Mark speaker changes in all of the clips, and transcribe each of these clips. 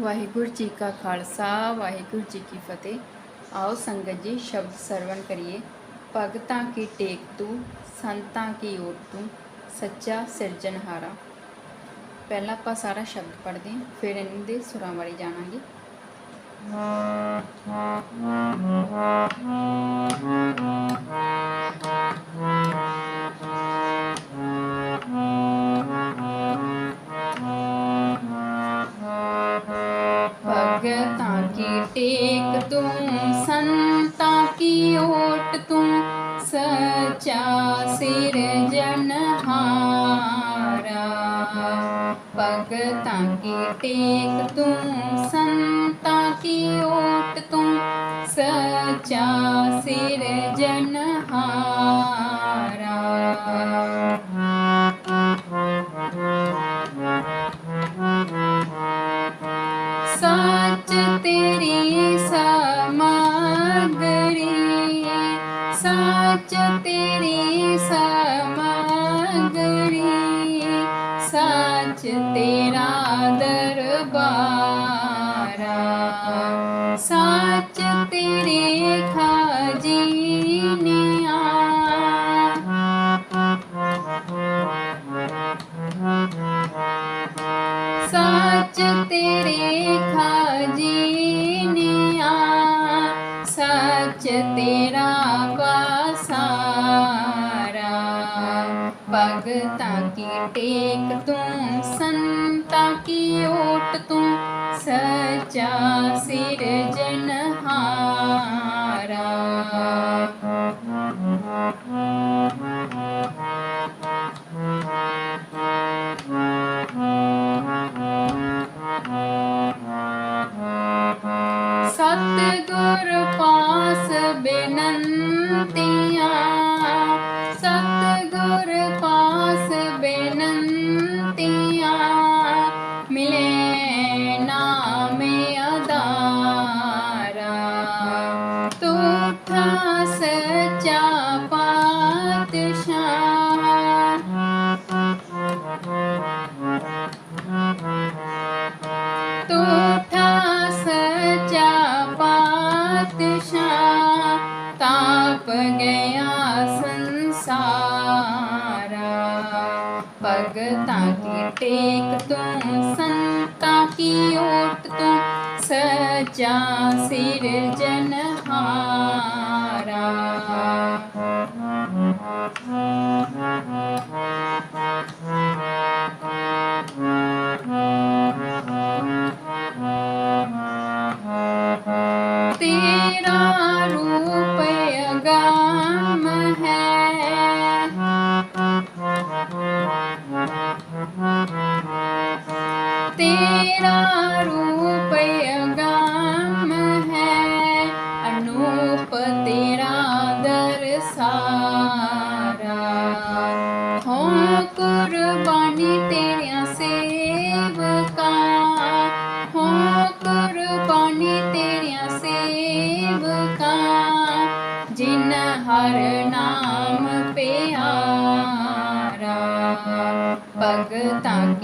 Speaker 1: ਵਾਹਿਗੁਰੂ ਜੀ ਕਾ ਖਾਲਸਾ, ਵਾਹਿਗੁਰੂ ਜੀ ਕੀ ਫਤਿਹ। ਆਓ ਸੰਗਤ ਜੀ, ਸ਼ਬਦ ਸਰਵਣ ਕਰੀਏ। ਭਗਤਾਂ ਕੀ ਟੇਕ ਤੂੰ, ਸੰਤਾਂ ਕੀ ਓਟ ਤੂੰ, ਸੱਚਾ ਸਿਰਜਣਹਾਰਾ ਪਹਿਲਾਂ ਆਪਾਂ ਸਾਰਾ ਸ਼ਬਦ ਪੜ੍ਹਦੇ ਹਾਂ, ਫਿਰ ਇਹਨਾਂ ਦੇ ਸੁਰਾਂ ਬਾਰੇ ਜਾਣਾਂਗੇ। ਭਗਤਾਂ टेक तू संता की ओट तुम सचा सिर जनहारा। भगता की टेक तू संता की ओट तू सच्चा सिर जन ਤੇਰਾ ਦਰਬਾਰਾ ਸੱਚ ਤੇਰੇ ਖਜੀਨਿਆ। ਸੱਚ ਤੇਰੇ ਖਜੀਨਿਆ ਸੱਚ ਤੇਰਾ ਭਗਤਾਂ ਕੀ ਟੇਕ ਤੂੰ ਸੰਤਾਂ ਕੀ ਓਟ ਤੂੰ ਸੱਚਾ ਸਿਰਜਣਹਾਰਾ ਸਤਿਗੁਰ ਪਾਸ ਬੇਨੰਤੀਆਂ था सच्चा पातशाह तू था सच्चा पातशाह ताप गया संसारा पगता की टेक तुम संता की ओट तुम सचा सिर सिरजनहारा तेरा रूप अगम है। तेरा रूप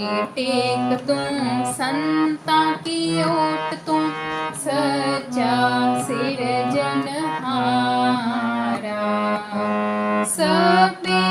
Speaker 1: की टेक तुम संता की ओट तुम सच्चा सिरजनहारा सबे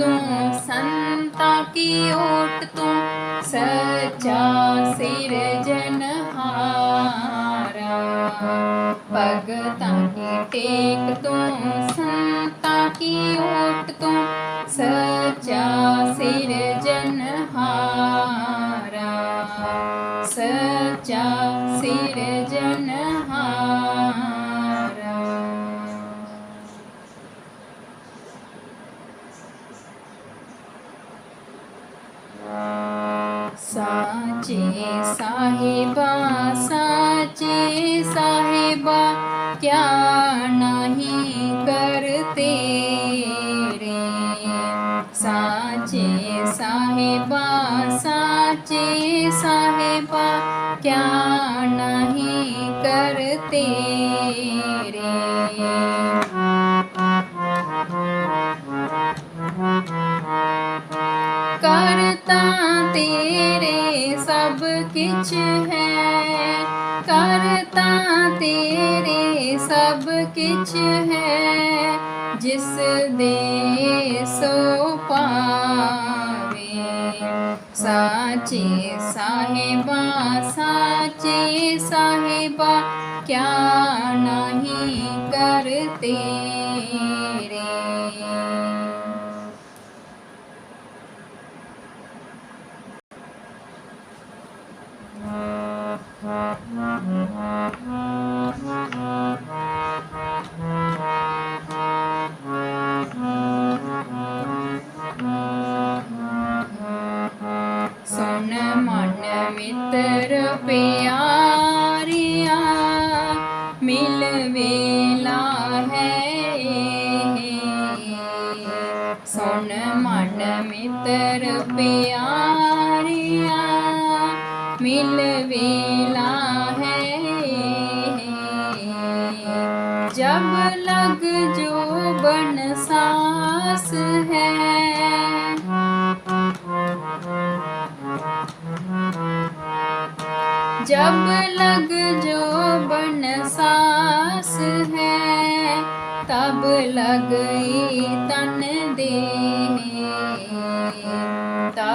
Speaker 1: तू संता की ओट तू सच्चा सिरजन हारा भगता की टेक तू संता की ओट तुम सच्चा सिरजन साचे साहिबा साचे साहिबा क्या नहीं करते रे? साचे साहिबा साचे साहिबा क्या नहीं करते रे पता तेरे सब किच है। करता तेरे सब किच है। जिस दे सो पावे, साचे साहेबा साचे साहेबा, क्या नहीं करते? मित्र प्यारिया, मिल वेला है। जब लग जो बन सास है। जब लग जो बन सास है, तब लग तन देह।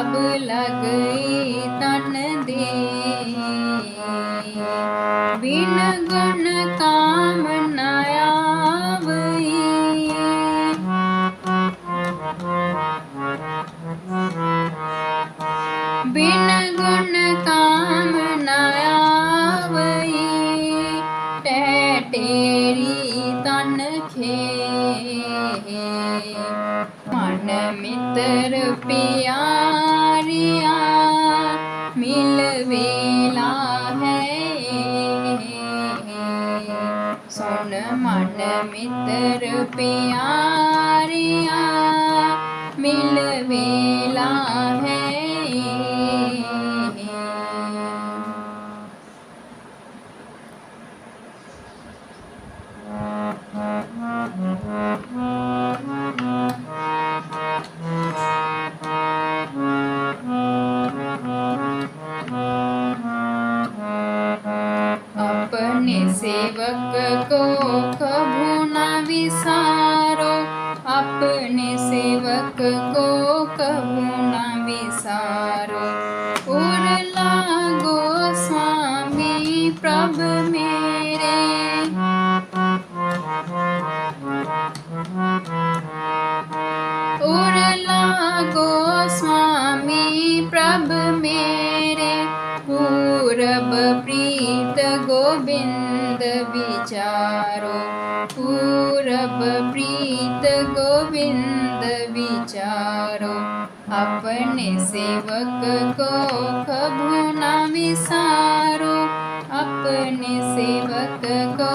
Speaker 1: तब लगई तन दे बिन गुण काम न आवई बिन गुण मन मित्र प्यारिया मिल वेला है। प्रभ मेरे। उरला गोस्वामी प्रभ मेरे। पूरब प्रीत गोविंद विचारो। पूरब प्रीत गोविंद विचारो। अपने सेवक को कभू न विसारो। अपने सेवक को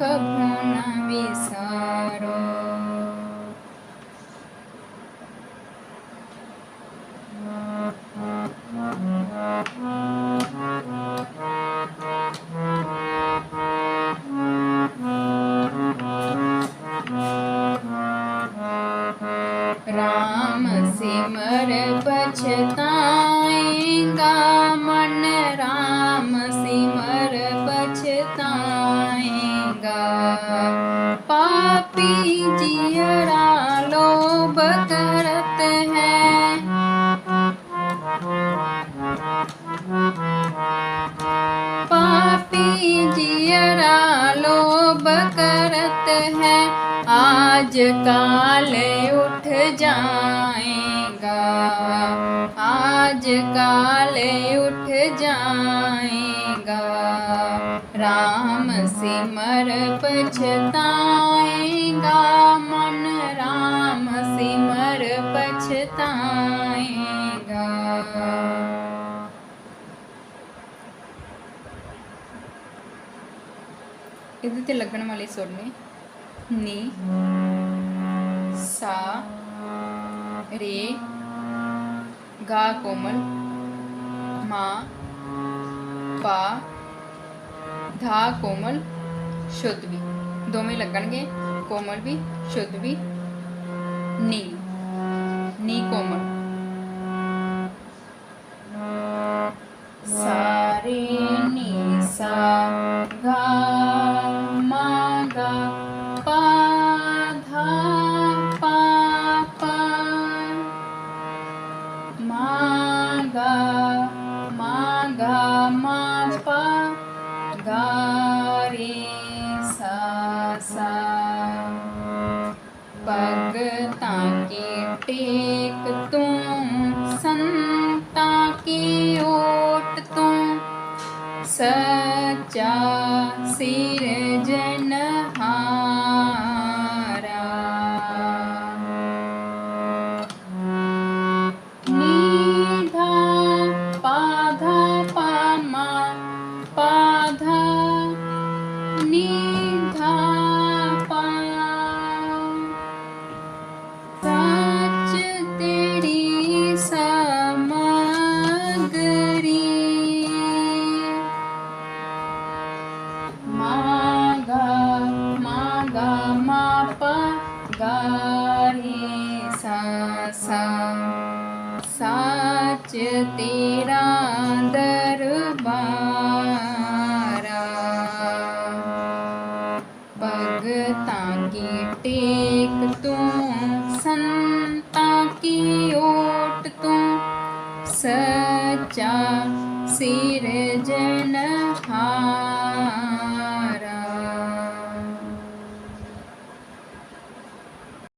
Speaker 1: कभू न विसारो। राम है, आज काल उठ जाएगा। आज काल उठ जाएगा। राम सिमर पछताएगा, मन राम सिमर पछताएगा। ഇത് തിളക്കണം അല്ലെങ്കിൽ സ്വർണ്ണേ ਨੀ। ਸਾ। ਰੇ। ਗਾ ਕੋਮਲ। ਮਾ। ਪਾ। ਧਾ ਕੋਮਲ। ਸ਼ੁੱਧ ਵੀ। ਦੋਵੇਂ ਲੱਗਣਗੇ। ਕੋਮਲ ਵੀ, ਸ਼ੁੱਧ ਵੀ। ਨੀ। ਨੀ ਕੋਮਲ। सच्चा सिर